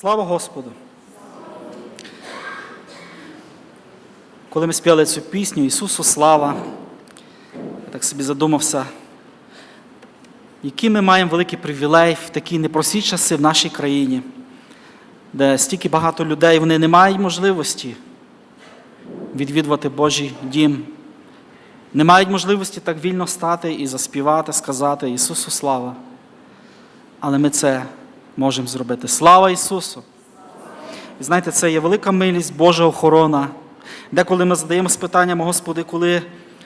Слава Господу! Коли ми співали цю пісню Ісусу слава, я так собі задумався, який ми маємо великий привілей в такі непрості часи в нашій країні, де стільки багато людей вони не мають можливості відвідувати Божий дім, не мають можливості так вільно стати і заспівати, сказати Ісусу слава. Але ми це можемо зробити. Слава Ісусу! І знаєте, це є велика милість, Божа охорона. Деколи ми задаємо питанням, Господи, коли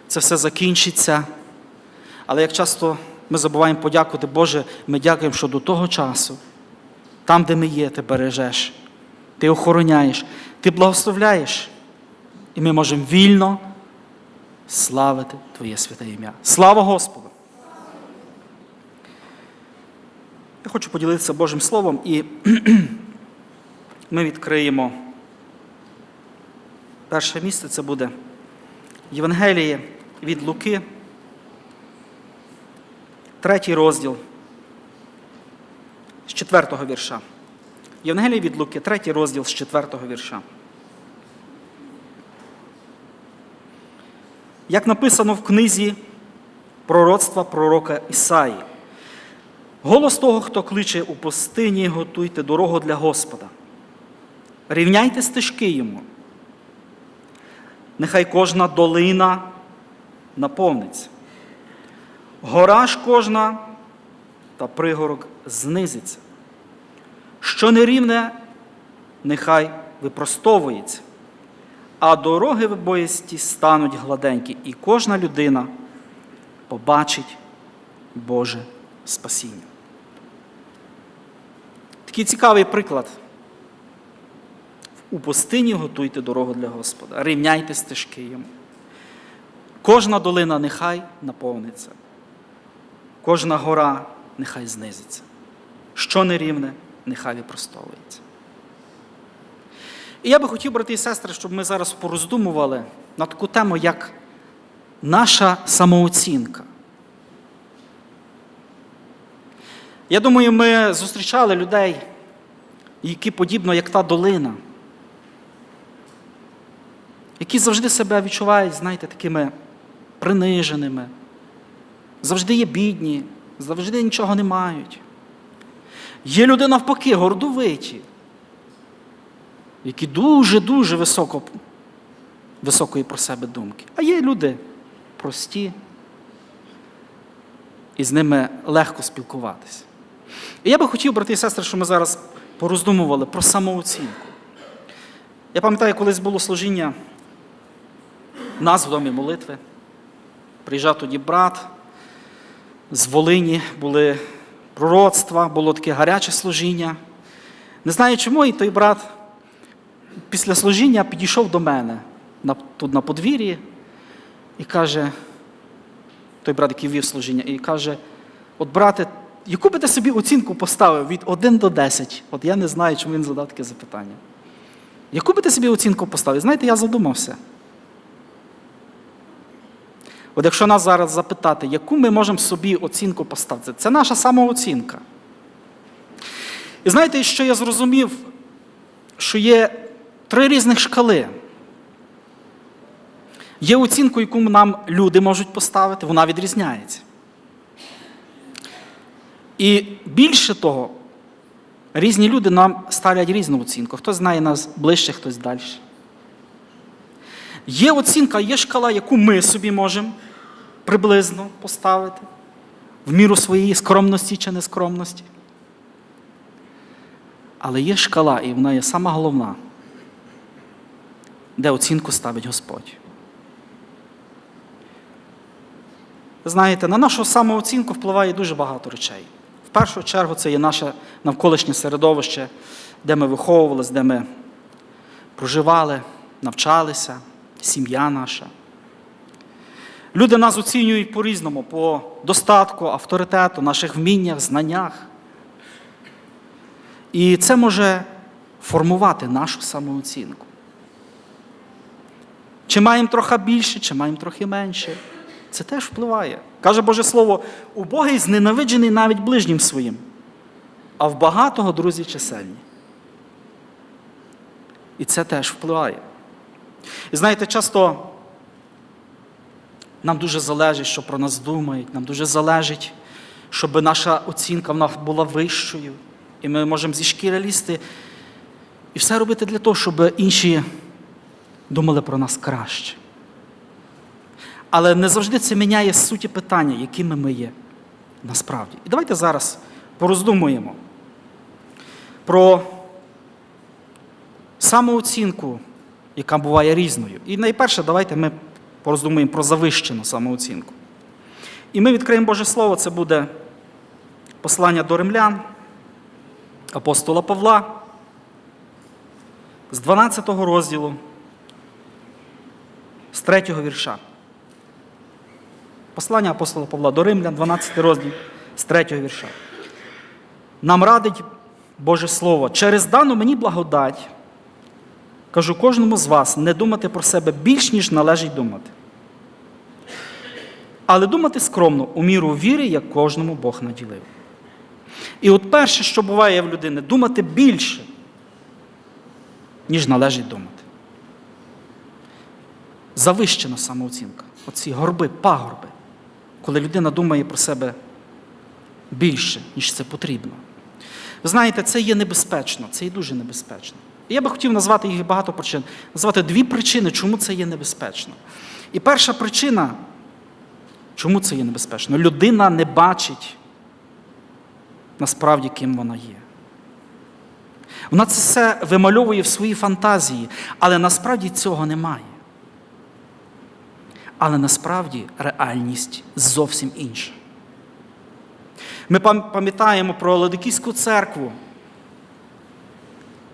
це все закінчиться. Але як часто ми забуваємо подякувати, Боже, ми дякуємо, що до того часу, там, де ми є, ти бережеш, ти охороняєш, ти благословляєш. І ми можемо вільно славити Твоє святе ім'я. Слава Господу! Я хочу поділитися Божим Словом, і ми відкриємо перше місце це буде Євангеліє від Луки, третій розділ з четвертого вірша. Євангеліє від Луки, третій розділ з четвертого вірша. Як написано в книзі пророцтва пророка Ісаї. Голос того, хто кличе у пустині, готуйте дорогу для Господа. Рівняйте стежки йому. Нехай кожна долина наповниться. Гора ж кожна та пригорок знизиться. Що нерівне, нехай випростовується, а дороги вибоїсті стануть гладенькі, і кожна людина побачить Боже спасіння. Такий цікавий приклад. У пустині готуйте дорогу для Господа, рівняйте стежки йому. Кожна долина нехай наповниться, кожна гора нехай знизиться. Що нерівне, нехай випростовується. І я би хотів, брати і сестри, щоб ми зараз пороздумували на таку тему, як наша самооцінка. Я думаю, ми зустрічали людей, які подібно як та долина, які завжди себе відчувають, знаєте, такими приниженими, завжди є бідні, завжди нічого не мають. Є люди навпаки, гордовиті, які дуже-дуже високо, високої про себе думки. А є люди прості, і з ними легко спілкуватися. І я би хотів, брати і сестри, щоб ми зараз пороздумували про самооцінку. Я пам'ятаю, колись було служіння нас в домі молитви. Приїжджав тоді брат з Волині, були пророцтва, було таке гаряче служіння. Не знаю чому, і той брат після служіння підійшов до мене тут на подвір'ї і каже, той брат, який вів служіння, і каже: от, брате, яку би ти собі оцінку поставив від 1 до 10? От я не знаю, чому він задав таке запитання. Яку би ти собі оцінку поставив? Знаєте, я задумався. От якщо нас зараз запитати, яку ми можемо собі оцінку поставити, це наша самооцінка. І знаєте, що я зрозумів, що є три різних шкали. Є оцінка, яку нам люди можуть поставити, вона відрізняється. І більше того, різні люди нам ставлять різну оцінку. Хтось знає нас ближче, хтось далі. Є оцінка, є шкала, яку ми собі можемо приблизно поставити в міру своєї скромності чи нескромності. Але є шкала, і вона є сама головна, де оцінку ставить Господь. Знаєте, на нашу самооцінку впливає дуже багато речей. В першу чергу це є наше навколишнє середовище, де ми виховувалися, де ми проживали, навчалися, сім'я наша. Люди нас оцінюють по-різному, по достатку, авторитету, наших вміннях, знаннях. І це може формувати нашу самооцінку. Чи маємо трохи більше, чи маємо трохи менше. Це теж впливає. Каже Боже Слово, убогий зненавиджений навіть ближнім своїм, а в багатого друзі чисельні. І це теж впливає. І знаєте, часто нам дуже залежить, що про нас думають, нам дуже залежить, щоб наша оцінка в нас була вищою. І ми можемо зі шкіри лізти і все робити для того, щоб інші думали про нас краще. Але не завжди це міняє суті питання, якими ми є насправді. І давайте зараз пороздумуємо про самооцінку, яка буває різною. І найперше, давайте ми пороздумуємо про завищену самооцінку. І ми відкриємо Боже Слово, це буде послання до римлян, апостола Павла з 12 розділу, з 3 вірша. Послання апостола Павла до Римлян, 12 розділ з 3 вірша. Нам радить Боже Слово, через дану мені благодать, кажу кожному з вас, не думати про себе більш, ніж належить думати. Але думати скромно, у міру віри, як кожному Бог наділив. І от перше, що буває в людини, думати більше, ніж належить думати. Завищена самооцінка. Оці горби, пагорби, коли людина думає про себе більше, ніж це потрібно. Ви знаєте, це є небезпечно, це є дуже небезпечно. І я би хотів назвати їх багато причин, назвати дві причини, чому це є небезпечно. І перша причина, чому це є небезпечно? Людина не бачить насправді, ким вона є. Вона це все вимальовує в своїй фантазії, але насправді цього немає. Але насправді реальність зовсім інша. Ми пам'ятаємо про Ладикійську церкву,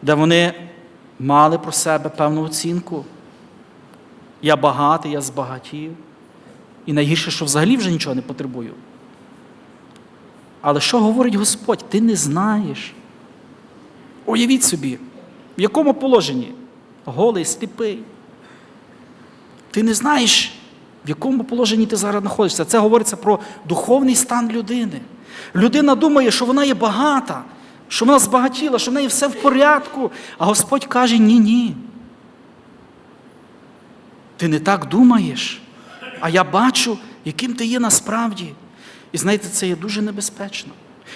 де вони мали про себе певну оцінку. Я багатий, я збагатів. І найгірше, що взагалі вже нічого не потребую. Але що говорить Господь? Ти не знаєш. Уявіть собі, в якому положенні? Голий, сліпий. Ти не знаєш, в якому положенні ти зараз знаходишся. Це говориться про духовний стан людини. Людина думає, що вона є багата, що вона збагатіла, що в неї все в порядку. А Господь каже: ні-ні. Ти не так думаєш, а я бачу, яким ти є насправді. І знаєте, це є дуже небезпечно.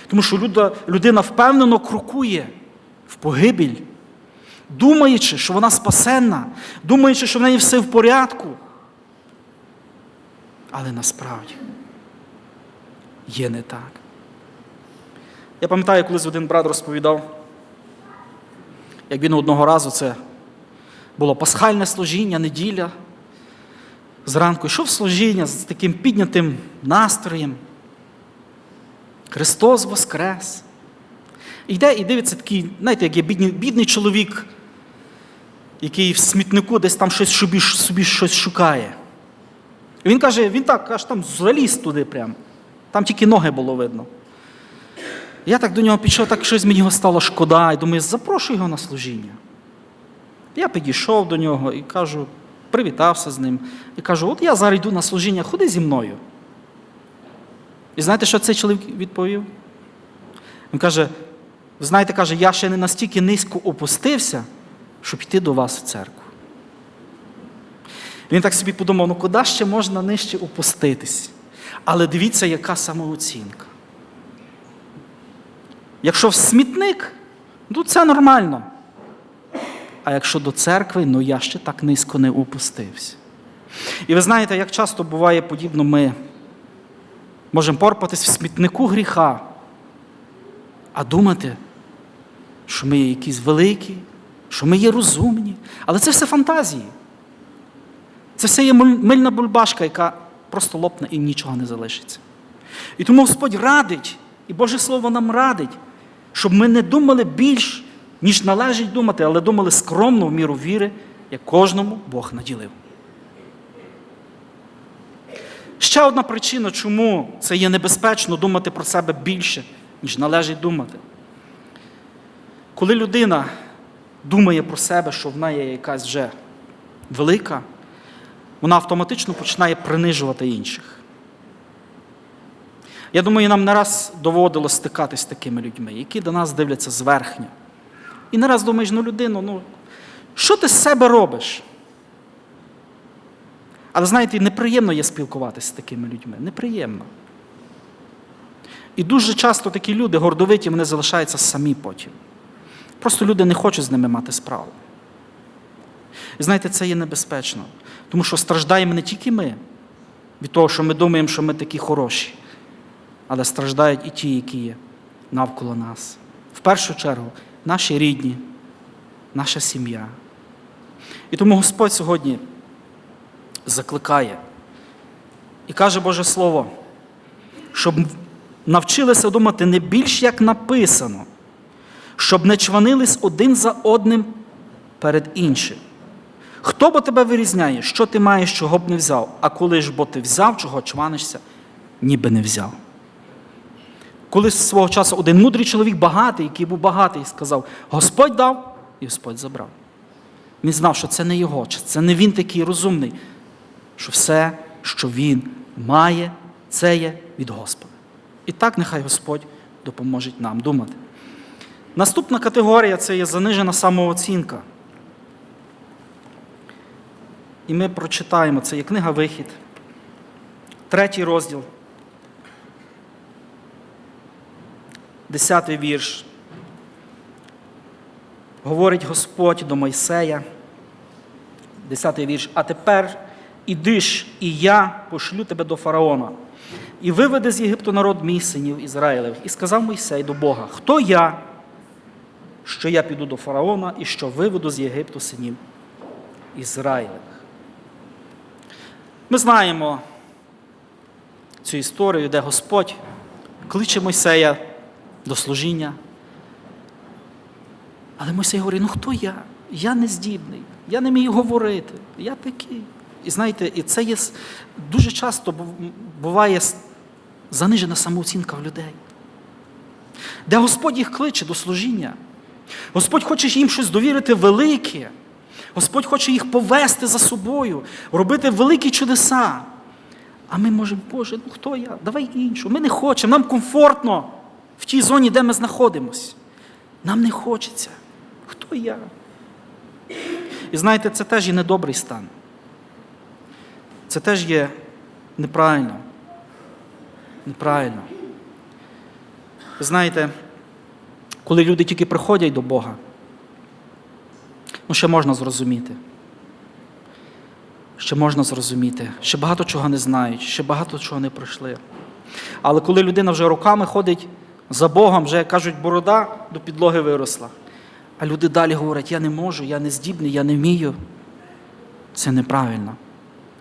Тому що люда- людина впевнено крокує в погибель, думаючи, що вона спасенна, думаючи, що в неї все в порядку. Але насправді є не так. Я пам'ятаю, колись один брат розповідав, як він одного разу це було пасхальне служіння, неділя. Зранку йшов служіння з таким піднятим настроєм. Христос Воскрес. І йде і дивиться такий, знаєте, як є бідний, бідний чоловік, який в смітнику десь там щось собі, собі щось шукає. І він каже, він так аж там заліз туди прям. Там тільки ноги було видно. Я так до нього пішов, так щось мені його стало шкода, і думаю, запрошую його на служіння. Я підійшов до нього і кажу, привітався з ним. І кажу, от я зараз йду на служіння, ходи зі мною. І знаєте, що цей чоловік відповів? Він каже: знаєте, каже, я ще не настільки низько опустився, щоб йти до вас в церкву. Він так собі подумав, ну куди ще можна нижче опуститись? Але дивіться, яка самооцінка. Якщо в смітник, ну це нормально. А якщо до церкви, ну я ще так низько не опустився. І ви знаєте, як часто буває подібно, ми можемо порпатись в смітнику гріха, а думати, що ми є якісь великі, що ми є розумні. Але це все фантазії. Це все є мильна бульбашка, яка просто лопне і нічого не залишиться. І тому Господь радить, і Боже Слово нам радить, щоб ми не думали більш, ніж належить думати, але думали скромно в міру віри, як кожному Бог наділив. Ще одна причина, чому це є небезпечно думати про себе більше, ніж належить думати. Коли людина думає про себе, що вона є якась вже велика, вона автоматично починає принижувати інших. Я думаю, нам не раз доводилось стикатись з такими людьми, які до нас дивляться зверхня. І не раз думаєш, ну людину, ну Що ти з себе робиш? Але знаєте, неприємно є спілкуватися з такими людьми. Неприємно. І дуже часто такі люди, гордовиті, вони залишаються самі потім. Просто люди не хочуть з ними мати справу. І знаєте, це є небезпечно, тому що страждаємо не тільки ми від того, що ми думаємо, що ми такі хороші, але страждають і ті, які є навколо нас. В першу чергу, наші рідні, наша сім'я. І тому Господь сьогодні закликає і каже Боже Слово, щоб навчилися думати не більш як написано, щоб не чванились один за одним перед іншим. Хто бо тебе вирізняє, що ти маєш, чого б не взяв, а коли ж бо ти взяв, чого чванишся, ніби не взяв. Колись свого часу один мудрий чоловік багатий, який був багатий, сказав: Господь дав, і Господь забрав. Він знав, що це не його, це не він такий розумний, що все, що він має, це є від Господа. І так нехай Господь допоможе нам думати. Наступна категорія це є занижена самооцінка. І ми прочитаємо, це є книга Вихід, третій розділ, десятий вірш. Говорить Господь до Мойсея, десятий вірш. А тепер ідиш, і я пошлю тебе до фараона. І виведе з Єгипту народ мій синів Ізраїлевих. І сказав Мойсей до Бога: Хто я, що я піду до фараона і що виведу з Єгипту синів Ізраїлевих? Ми знаємо цю історію, де Господь кличе Мойсея до служіння. Але Мойсей говорить, ну хто я? Я не здібний, я не вмію говорити, я такий. І знаєте, і це є дуже часто буває занижена самооцінка в людей. Де Господь їх кличе до служіння. Господь хоче їм щось довірити велике. Господь хоче їх повести за собою, робити великі чудеса. А ми можемо, Боже, ну хто я? Давай іншу. Ми не хочемо, нам комфортно в тій зоні, де ми знаходимося. Нам не хочеться. Хто я? І знаєте, це теж є недобрий стан. Це теж є неправильно. Неправильно. Ви знаєте, коли люди тільки приходять до Бога, ну ще можна зрозуміти. Ще можна зрозуміти, ще багато чого не знають, ще багато чого не пройшли. Але коли людина вже роками ходить за Богом, вже як кажуть, борода до підлоги виросла. А люди далі говорять, я не можу, я не здібний, я не вмію. Це неправильно.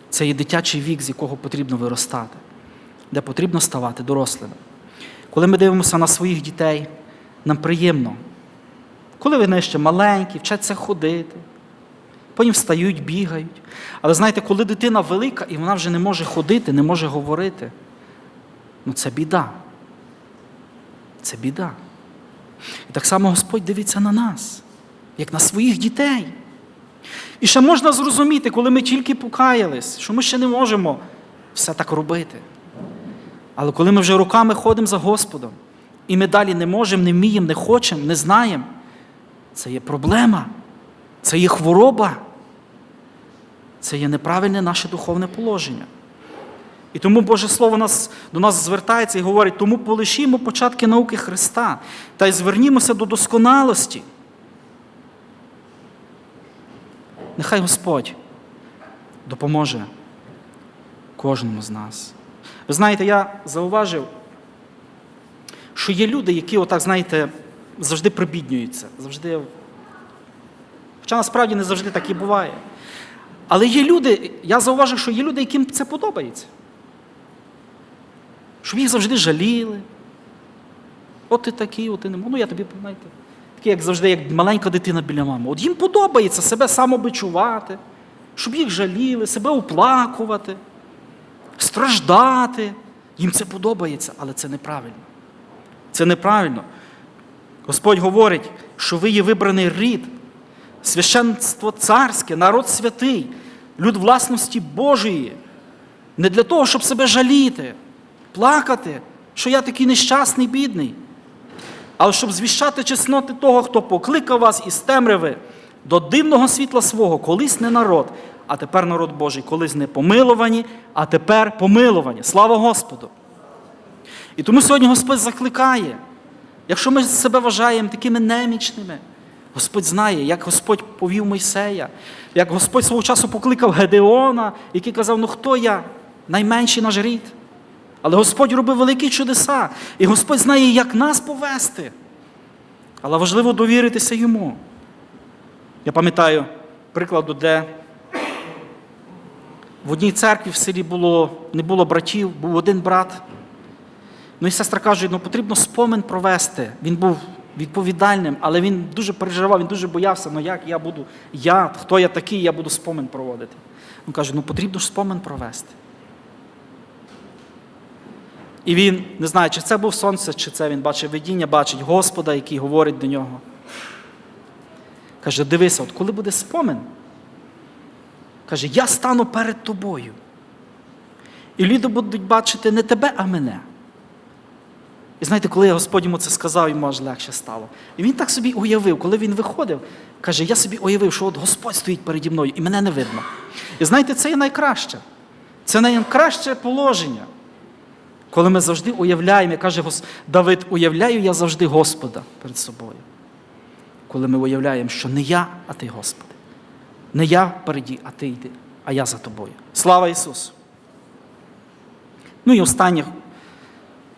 Це є дитячий вік, з якого потрібно виростати, де потрібно ставати дорослими. Коли ми дивимося на своїх дітей, нам приємно. Коли вони ще маленькі, вчаться ходити, потім встають, бігають. Але знаєте, коли дитина велика і вона вже не може ходити, не може говорити, ну це біда. Це біда. І так само Господь дивиться на нас, як на своїх дітей. І ще можна зрозуміти, коли ми тільки покаялись, що ми ще не можемо все так робити. Але коли ми вже руками ходимо за Господом, і ми далі не можемо, не вміємо, не хочемо, не знаємо, це є проблема, це є хвороба, це є неправильне наше духовне положення. І тому Боже Слово нас, до нас звертається і говорить, тому полишімо початки науки Христа та й звернімося до досконалості. Нехай Господь допоможе кожному з нас. Ви знаєте, я зауважив, що є люди, які, отак, знаєте, завжди прибіднюються, завжди. Хоча насправді не завжди так і буває. Але є люди, я зауважив, що є люди, яким це подобається. Щоб їх завжди жаліли. От ти такий, от ти не. Ну, я тобі, знаєте, такий, як завжди, як маленька дитина біля мами. От їм подобається себе самобичувати, щоб їх жаліли, себе оплакувати, страждати. Їм це подобається, але це неправильно. Це неправильно. Господь говорить, що ви є вибраний рід, священство царське, народ святий, люд власності Божої. Не для того, щоб себе жаліти, плакати, що я такий нещасний, бідний, але щоб звіщати чесноти того, хто покликав вас із темряви до дивного світла свого, колись не народ, а тепер народ Божий, колись не помилувані, а тепер помилувані. Слава Господу! І тому сьогодні Господь закликає, якщо ми себе вважаємо такими немічними, Господь знає, як Господь повів Мойсея, як Господь свого часу покликав Гедеона, який казав, ну хто я? Найменший наш рід. Але Господь робив великі чудеса, і Господь знає, як нас повести. Але важливо довіритися йому. Я пам'ятаю прикладу, де в одній церкві в селі було, не було братів, був один брат. Ну і сестра каже, ну потрібно спомин провести. Він був відповідальним, але він дуже переживав, він дуже боявся, ну як я буду, я, хто я такий, я буду спомин проводити. Він каже, ну потрібно ж спомин провести. І він, не знаю, чи це був сонце, чи це він бачив видіння, бачить Господа, який говорить до нього. Каже, дивися, от коли буде спомин, каже, я стану перед тобою. І люди будуть бачити не тебе, а мене. І знаєте, коли Господь йому це сказав, йому аж легше стало. І він так собі уявив, коли він виходив, каже, я собі уявив, що от Господь стоїть переді мною, і мене не видно. І знаєте, це є найкраще. Це найкраще положення. Коли ми завжди уявляємо, як каже Давид, уявляю я завжди Господа перед собою. Коли ми уявляємо, що не я, а ти, Господи. Не я впереді, а ти йди, а я за тобою. Слава Ісусу! Ну і останнє,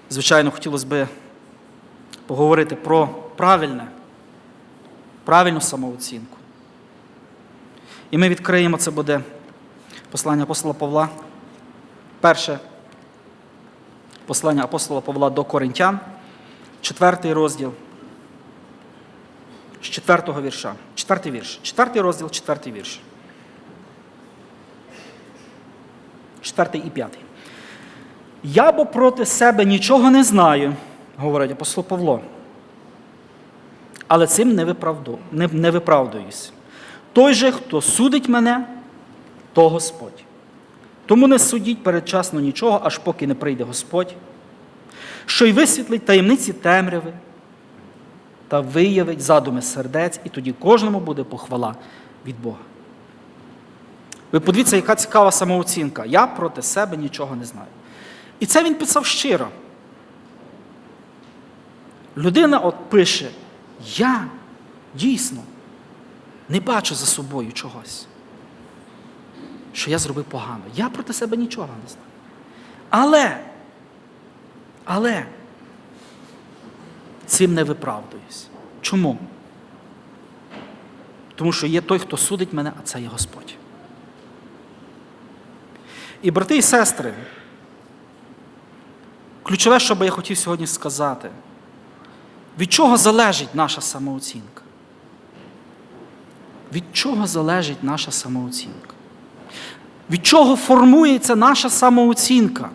звичайно, хотілося б поговорити про правильне, правильну самооцінку. І ми відкриємо це буде послання апостола Павла. Перше послання апостола Павла до Коринтян, четвертий розділ. З четвертого вірша. Четвертий вірш. Четвертий розділ, четвертий вірш. Четвертий і п'ятий. Я бо проти себе нічого не знаю, говорить апостол Павло. Але цим не, виправду, не, не виправдуюсь. Той же, хто судить мене, то Господь. Тому не судіть передчасно нічого, аж поки не прийде Господь, що й висвітлить таємниці темряви та виявить задуми сердець, і тоді кожному буде похвала від Бога. Ви подивіться, яка цікава самооцінка. Я проти себе нічого не знаю. І це він писав щиро. Людина от пише: я дійсно не бачу за собою чогось, що я зробив погано. Я проти себе нічого не знаю. Але, але цим не виправдуюсь. Чому? Тому що є той, хто судить мене, а це є Господь. І брати і сестри, ключове, що би я хотів сьогодні сказати, від чого залежить наша самооцінка? Від чого залежить наша самооцінка? Від чого формується наша самооцінка?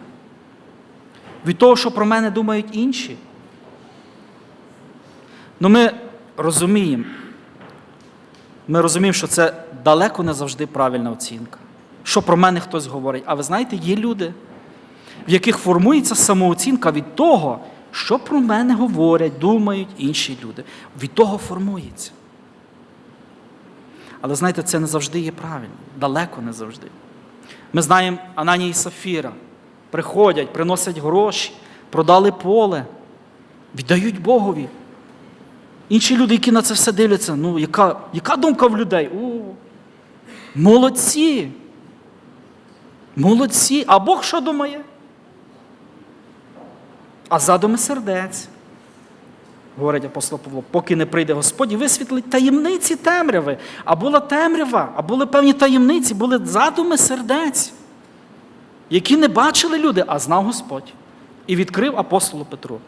Від того, що про мене думають інші? Ну, ми розуміємо, ми розуміємо, що це далеко не завжди правильна оцінка. Що про мене хтось говорить. А ви знаєте, є люди, в яких формується самооцінка від того, що про мене говорять, думають інші люди. Від того формується. Але знаєте, це не завжди є правильно, далеко не завжди. Ми знаємо Ананія і Сафіра. Приходять, приносять гроші, продали поле, віддають Богові. Інші люди, які на це все дивляться, ну, яка, яка думка в людей? О, молодці. Молодці. А Бог що думає? А задуми сердець, говорить апостол Павло, поки не прийде Господь і висвітлить таємниці темряви. А була темрява, а були певні таємниці, були задуми сердець, які не бачили люди, а знав Господь. І відкрив апостолу Петру.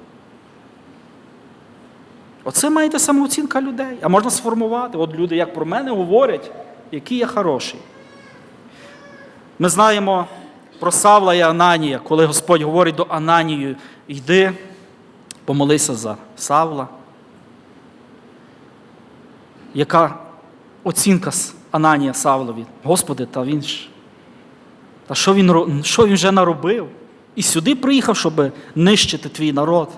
Оце маєте самооцінка людей. А можна сформувати. От люди, як про мене говорять, який я хороший. Ми знаємо про Савла і Ананія, коли Господь говорить до Ананію, йди, помолися за Савла. Яка оцінка Ананія Савлові? Господи, та він ж. Та що він, що він вже наробив? І сюди приїхав, щоб нищити твій народ.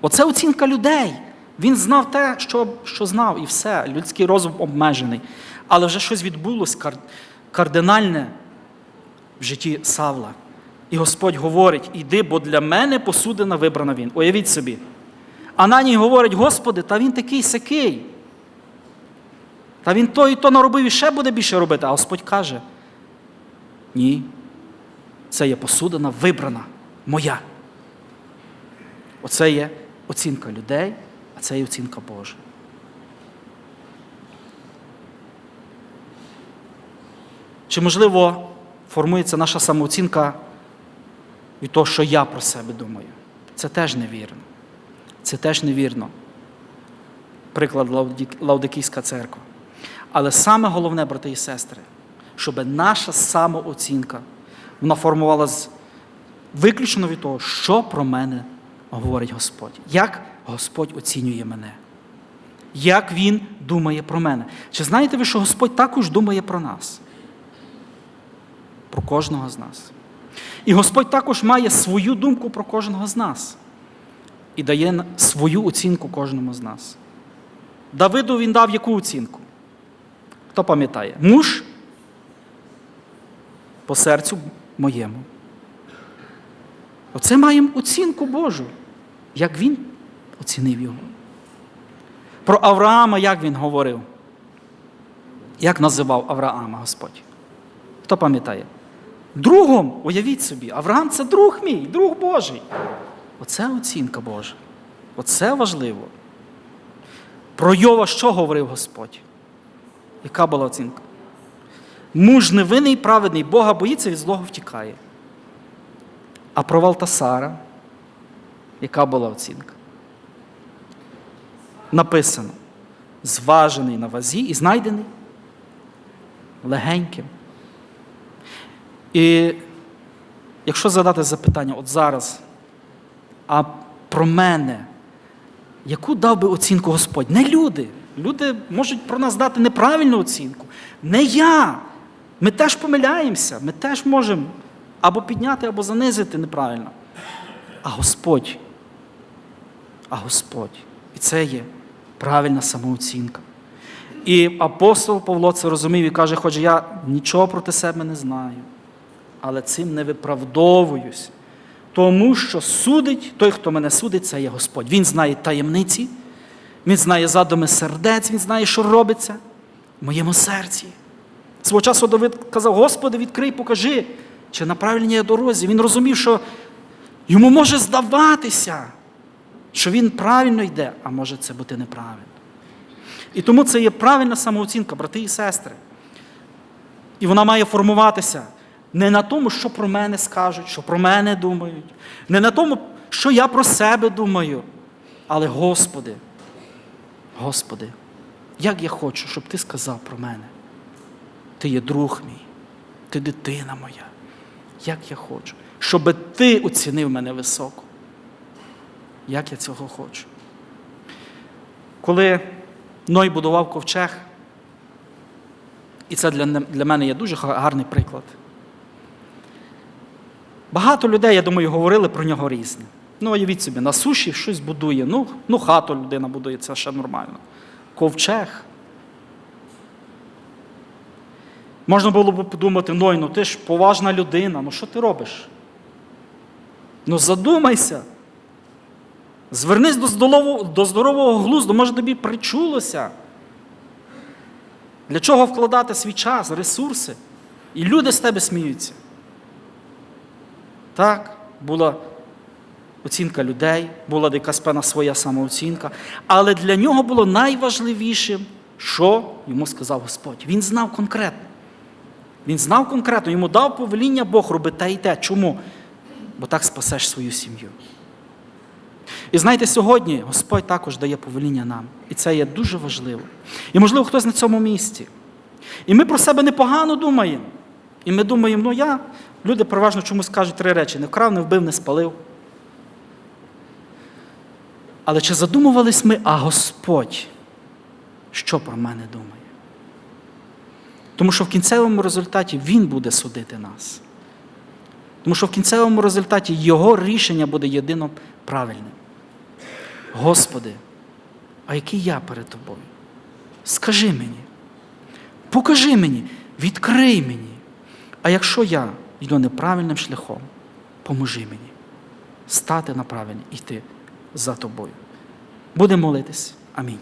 Оце оцінка людей. Він знав те, що, що знав, і все. Людський розум обмежений. Але вже щось відбулось кардинальне в житті Савла. І Господь говорить: іди, бо для мене посудина вибрана він. Уявіть собі. Ананій говорить, Господи, та він такий сякий. Та він то і то наробив і ще буде більше робити. А Господь каже: ні, це є посудина вибрана, моя. Оце є оцінка людей, а це є оцінка Божа. Чи можливо формується наша самооцінка від того, що я про себе думаю? Це теж невірно. Це теж невірно. Приклад Лаудикійська церква. Але саме головне, брати і сестри, щоб наша самооцінка вона формувалась виключно від того, що про мене говорить Господь. Як Господь оцінює мене? Як Він думає про мене? Чи знаєте ви, що Господь також думає про нас? Про кожного з нас. І Господь також має свою думку про кожного з нас і дає свою оцінку кожному з нас. Давиду він дав яку оцінку? Хто пам'ятає? Муж по серцю моєму. Оце маємо оцінку Божу, як він оцінив його. Про Авраама, як він говорив? Як називав Авраама Господь? Хто пам'ятає? Другом, уявіть собі, Авраам це друг мій, друг Божий. Оце оцінка Божа. Оце важливо. Про Йова що говорив Господь? Яка була оцінка? Муж невинний, праведний, Бога боїться, від злого втікає. А про Валтасара, яка була оцінка? Написано: зважений на вазі і знайдений легеньким. І якщо задати запитання, от зараз, а про мене, яку дав би оцінку Господь? Не люди. Люди можуть про нас дати неправильну оцінку. Не я. Ми теж помиляємося, ми теж можемо або підняти, або занизити неправильно. А Господь. А Господь. І це є правильна самооцінка. І апостол Павло це розумів і каже, хоч я нічого проти себе не знаю, але цим не виправдовуюсь. Тому що судить той, хто мене судить, це є Господь. Він знає таємниці, він знає задуми сердець, він знає, що робиться в моєму серці. Свого часу Давид казав: Господи, відкрий, покажи, чи на правильній я дорозі. Він розумів, що йому може здаватися, що він правильно йде, а може це бути неправильно. І тому це є правильна самооцінка, брати і сестри. І вона має формуватися не на тому, що про мене скажуть, що про мене думають, не на тому, що я про себе думаю. Але, Господи, Господи, як я хочу, щоб Ти сказав про мене. Ти є друг мій, ти дитина моя. Як я хочу, щоб ти оцінив мене високо. Як я цього хочу. Коли Ной будував ковчег, і це для, для мене є дуже гарний приклад. Багато людей, я думаю, говорили про нього різне. Ну, уявіть собі, на суші щось будує. Ну, ну хату людина будує, це ще нормально. Ковчег. Можна було б подумати, Ной, ну ти ж поважна людина, ну що ти робиш? Ну задумайся. Звернись до здорового, до здорового глузду, може тобі причулося. Для чого вкладати свій час, ресурси? І люди з тебе сміються. Так, була оцінка людей, була якась певна своя самооцінка. Але для нього було найважливішим, що йому сказав Господь. Він знав конкретно. Він знав конкретно, йому дав повеління Бог робити те і те. Чому? Бо так спасеш свою сім'ю. І знаєте, сьогодні Господь також дає повеління нам. І це є дуже важливо. І, можливо, хтось на цьому місці. І ми про себе непогано думаємо. І ми думаємо, ну я, люди переважно чомусь кажуть три речі: не вкрав, не вбив, не спалив. Але чи задумувались ми, а Господь, що про мене думає? Тому що в кінцевому результаті Він буде судити нас. Тому що в кінцевому результаті Його рішення буде єдино правильним. Господи, а який я перед тобою. Скажи мені, покажи мені, відкрий мені. А якщо я йду неправильним шляхом, поможи мені стати на правильні, йти за тобою. Будемо молитись. Амінь.